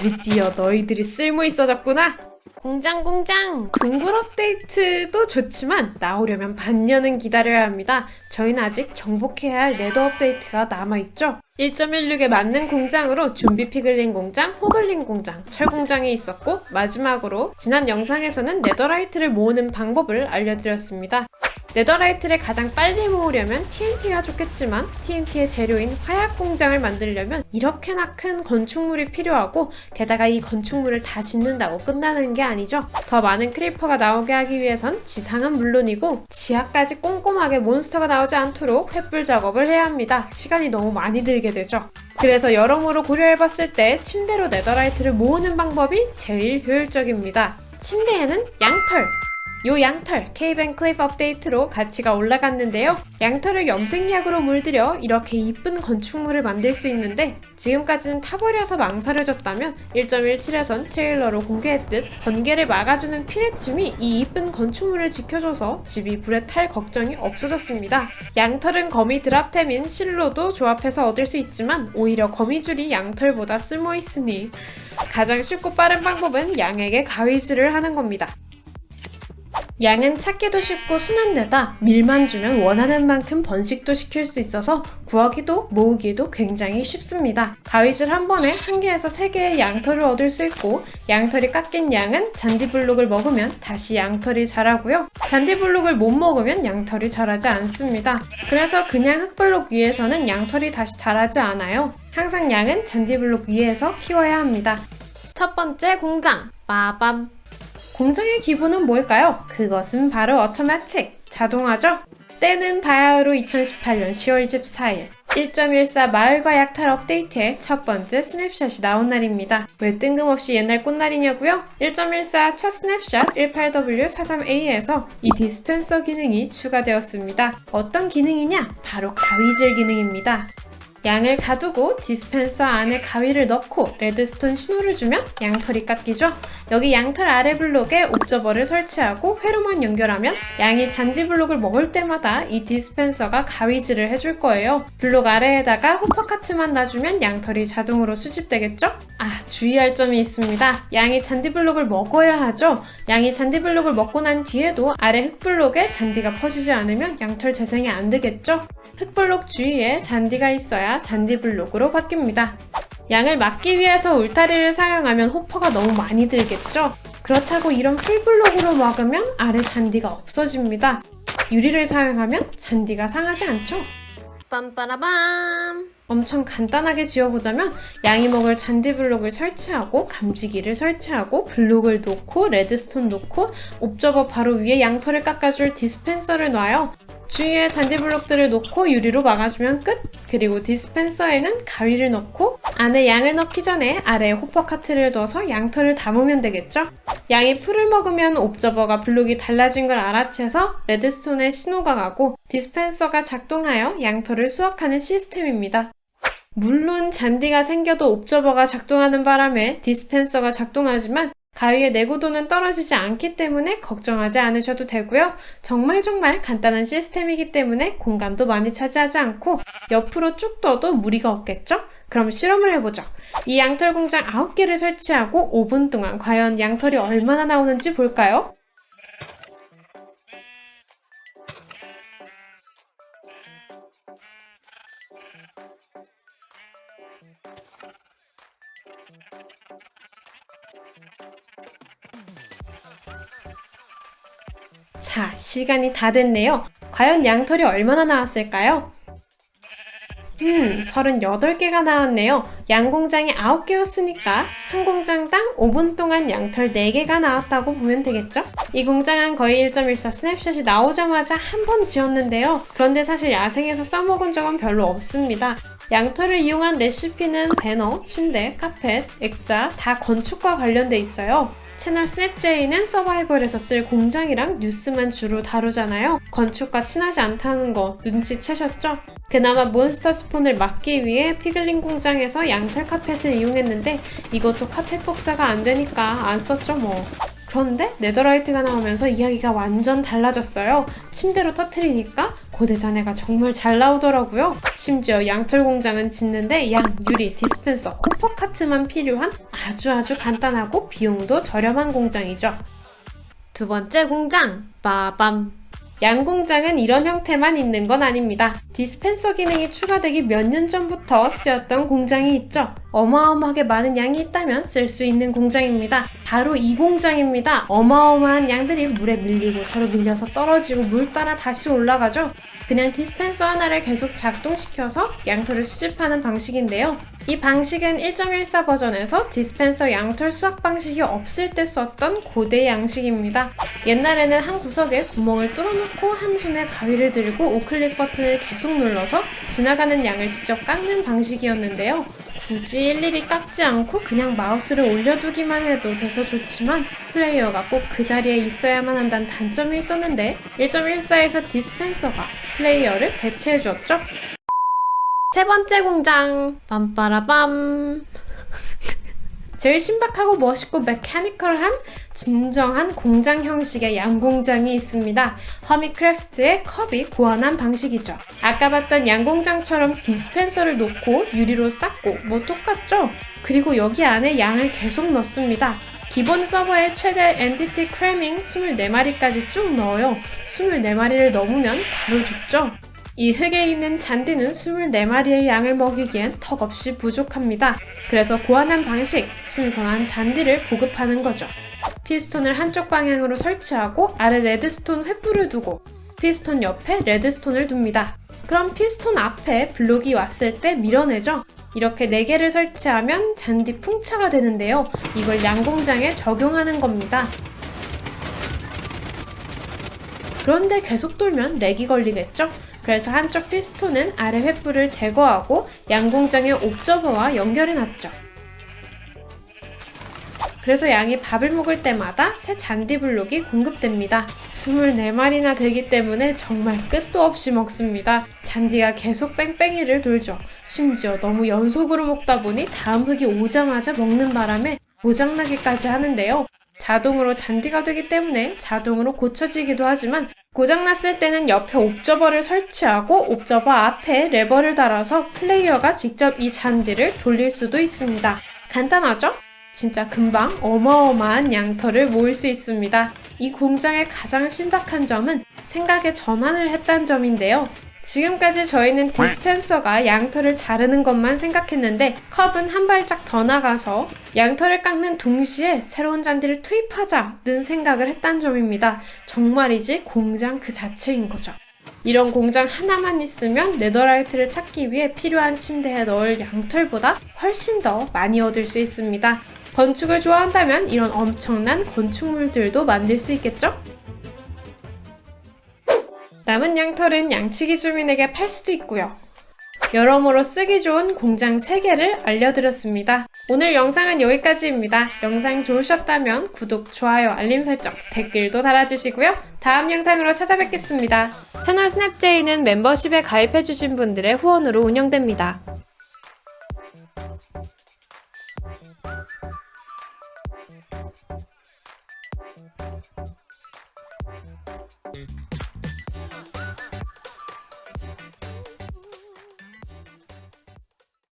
드디어 너희들이 쓸모 있어졌구나. 공장 공장 동굴 업데이트도 좋지만 나오려면 반년은 기다려야 합니다. 저희는 아직 정복해야 할 네더 업데이트가 남아 있죠. 1.16에 맞는 공장으로 좀비 피글린 공장, 호글린 공장, 철 공장이 있었고 마지막으로 지난 영상에서는 네더라이트를 모으는 방법을 알려드렸습니다. 네더라이트를 가장 빨리 모으려면 TNT가 좋겠지만 TNT의 재료인 화약 공장을 만들려면 이렇게나 큰 건축물이 필요하고 게다가 이 건축물을 다 짓는다고 끝나는 게 아니죠. 더 많은 크리퍼가 나오게 하기 위해선 지상은 물론이고 지하까지 꼼꼼하게 몬스터가 나오지 않도록 횃불 작업을 해야 합니다. 시간이 너무 많이 들게 되죠. 그래서 여러모로 고려해봤을 때 침대로 네더라이트를 모으는 방법이 제일 효율적입니다. 침대에는 양털, 요 양털 케이벤 클리프 업데이트로 가치가 올라갔는데요. 양털을 염색약으로 물들여 이렇게 이쁜 건축물을 만들 수 있는데 지금까지는 타버려서 망설여졌다면 1.17에선 트레일러로 공개했듯 번개를 막아주는 피레춤이 이 이쁜 건축물을 지켜줘서 집이 불에 탈 걱정이 없어졌습니다. 양털은 거미 드랍템인 실로도 조합해서 얻을 수 있지만 오히려 거미줄이 양털보다 쓸모 있으니 가장 쉽고 빠른 방법은 양에게 가위질을 하는 겁니다. 양은 찾기도 쉽고 순한데다 밀만 주면 원하는 만큼 번식도 시킬 수 있어서 구하기도 모으기도 굉장히 쉽습니다. 가위질 한 번에 한 개에서 세 개의 양털을 얻을 수 있고 양털이 깎인 양은 잔디블록을 먹으면 다시 양털이 자라고요. 잔디블록을 못 먹으면 양털이 자라지 않습니다. 그래서 그냥 흙블록 위에서는 양털이 다시 자라지 않아요. 항상 양은 잔디블록 위에서 키워야 합니다. 첫 번째 공장 빠밤 공정의 기본은 뭘까요? 그것은 바로 어토매틱, 자동화죠. 때는 바야흐로 2018년 10월 24일 1.14 마을과 약탈 업데이트의 첫 번째 스냅샷이 나온 날입니다. 왜 뜬금없이 옛날 꽃날이냐고요? 1.14 첫 스냅샷 18W43A에서 이 디스펜서 기능이 추가되었습니다. 어떤 기능이냐? 바로 가위질 기능입니다. 양을 가두고 디스펜서 안에 가위를 넣고 레드스톤 신호를 주면 양털이 깎이죠. 여기 양털 아래 블록에 옵저버를 설치하고 회로만 연결하면 양이 잔디 블록을 먹을 때마다 이 디스펜서가 가위질을 해줄 거예요. 블록 아래에다가 호퍼카트만 놔주면 양털이 자동으로 수집되겠죠? 아, 주의할 점이 있습니다. 양이 잔디 블록을 먹어야 하죠. 양이 잔디 블록을 먹고 난 뒤에도 아래 흙 블록에 잔디가 퍼지지 않으면 양털 재생이 안 되겠죠? 흙블록 주위에 잔디가 있어야 잔디 블록으로 바뀝니다. 양을 막기 위해서 울타리를 사용하면 호퍼가 너무 많이 들겠죠? 그렇다고 이런 풀블록으로 막으면 아래 잔디가 없어집니다. 유리를 사용하면 잔디가 상하지 않죠? 빰빠라밤 엄청 간단하게 지어보자면 양이 먹을 잔디 블록을 설치하고 감지기를 설치하고 블록을 놓고 레드스톤 놓고 옵저버 바로 위에 양털을 깎아줄 디스펜서를 놔요. 주위에 잔디 블록들을 놓고 유리로 막아주면 끝! 그리고 디스펜서에는 가위를 넣고 안에 양을 넣기 전에 아래에 호퍼 카트를 넣어서 양털을 담으면 되겠죠? 양이 풀을 먹으면 옵저버가 블록이 달라진 걸 알아채서 레드스톤에 신호가 가고 디스펜서가 작동하여 양털을 수확하는 시스템입니다. 물론 잔디가 생겨도 옵저버가 작동하는 바람에 디스펜서가 작동하지만 가위의 내구도는 떨어지지 않기 때문에 걱정하지 않으셔도 되고요. 정말 정말 간단한 시스템이기 때문에 공간도 많이 차지하지 않고 옆으로 쭉 떠도 무리가 없겠죠? 그럼 실험을 해보죠. 이 양털 공장 9개를 설치하고 5분 동안 과연 양털이 얼마나 나오는지 볼까요? 자, 시간이 다 됐네요. 과연 양털이 얼마나 나왔을까요? 음, 38개가 나왔네요. 양 공장이 9개였으니까 한 공장당 5분 동안 양털 4개가 나왔다고 보면 되겠죠? 이 공장은 거의 1.14 스냅샷이 나오자마자 한 번 지었는데요. 그런데 사실 야생에서 써먹은 적은 별로 없습니다. 양털을 이용한 레시피는 배너, 침대, 카펫, 액자 다 건축과 관련돼 있어요. 채널 스냅제이는 서바이벌에서 쓸 공장이랑 뉴스만 주로 다루잖아요. 건축과 친하지 않다는 거 눈치채셨죠? 그나마 몬스터 스폰을 막기 위해 피글린 공장에서 양털 카펫을 이용했는데 이것도 카펫 복사가 안 되니까 안 썼죠 뭐. 그런데 네더라이트가 나오면서 이야기가 완전 달라졌어요. 침대로 터트리니까 고대 자네가 정말 잘 나오더라고요. 심지어 양털 공장은 짓는데 양, 유리, 디스펜서, 호퍼 카트만 필요한 아주 아주 간단하고 비용도 저렴한 공장이죠. 두 번째 공장, 빠밤. 양 공장은 이런 형태만 있는 건 아닙니다. 디스펜서 기능이 추가되기 몇 년 전부터 쓰였던 공장이 있죠. 어마어마하게 많은 양이 있다면 쓸 수 있는 공장입니다. 바로 이 공장입니다. 어마어마한 양들이 물에 밀리고 서로 밀려서 떨어지고 물 따라 다시 올라가죠. 그냥 디스펜서 하나를 계속 작동시켜서 양털을 수집하는 방식인데요. 이 방식은 1.14 버전에서 디스펜서 양털 수확 방식이 없을 때 썼던 고대 양식입니다. 옛날에는 한 구석에 구멍을 뚫어놓고 한 손에 가위를 들고 우클릭 버튼을 계속 눌러서 지나가는 양을 직접 깎는 방식이었는데요. 굳이 일일이 깎지 않고 그냥 마우스를 올려두기만 해도 돼서 좋지만 플레이어가 꼭 그 자리에 있어야만 한다는 단점이 있었는데 1.14에서 디스펜서가 플레이어를 대체해 주었죠. 세 번째 공장 빰빠라밤 제일 신박하고 멋있고 메카니컬한 진정한 공장 형식의 양공장이 있습니다. 허미크래프트의 컵이 고안한 방식이죠. 아까 봤던 양공장처럼 디스펜서를 놓고 유리로 쌓고 뭐 똑같죠? 그리고 여기 안에 양을 계속 넣습니다. 기본 서버에 최대 엔티티 크래밍 24마리까지 쭉 넣어요. 24마리를 넘으면 바로 죽죠. 이 흙에 있는 잔디는 24마리의 양을 먹이기엔 턱없이 부족합니다. 그래서 고안한 방식, 신선한 잔디를 보급하는 거죠. 피스톤을 한쪽 방향으로 설치하고 아래 레드스톤 횃불을 두고 피스톤 옆에 레드스톤을 둡니다. 그럼 피스톤 앞에 블록이 왔을 때 밀어내죠. 이렇게 4개를 설치하면 잔디 풍차가 되는데요. 이걸 양공장에 적용하는 겁니다. 그런데 계속 돌면 렉이 걸리겠죠? 그래서 한쪽 피스톤은 아래 횃불을 제거하고 양공장의 옵저버와 연결해 놨죠. 그래서 양이 밥을 먹을 때마다 새 잔디 블록이 공급됩니다. 24마리나 되기 때문에 정말 끝도 없이 먹습니다. 잔디가 계속 뺑뺑이를 돌죠. 심지어 너무 연속으로 먹다 보니 다음 흙이 오자마자 먹는 바람에 고장나기까지 하는데요. 자동으로 잔디가 되기 때문에 자동으로 고쳐지기도 하지만 고장났을 때는 옆에 옵저버를 설치하고 옵저버 앞에 레버를 달아서 플레이어가 직접 이 잔디를 돌릴 수도 있습니다. 간단하죠? 진짜 금방 어마어마한 양털을 모을 수 있습니다. 이 공장의 가장 신박한 점은 생각의 전환을 했다는 점인데요. 지금까지 저희는 디스펜서가 양털을 자르는 것만 생각했는데 컵은 한 발짝 더 나가서 양털을 깎는 동시에 새로운 잔디를 투입하자는 생각을 했다는 점입니다. 정말이지 공장 그 자체인 거죠. 이런 공장 하나만 있으면 네더라이트를 찾기 위해 필요한 침대에 넣을 양털보다 훨씬 더 많이 얻을 수 있습니다. 건축을 좋아한다면 이런 엄청난 건축물들도 만들 수 있겠죠? 남은 양털은 양치기 주민에게 팔 수도 있고요. 여러모로 쓰기 좋은 공장 3개를 알려드렸습니다. 오늘 영상은 여기까지입니다. 영상 좋으셨다면 구독, 좋아요, 알림 설정, 댓글도 달아주시고요. 다음 영상으로 찾아뵙겠습니다. 채널 스냅제이는 멤버십에 가입해주신 분들의 후원으로 운영됩니다.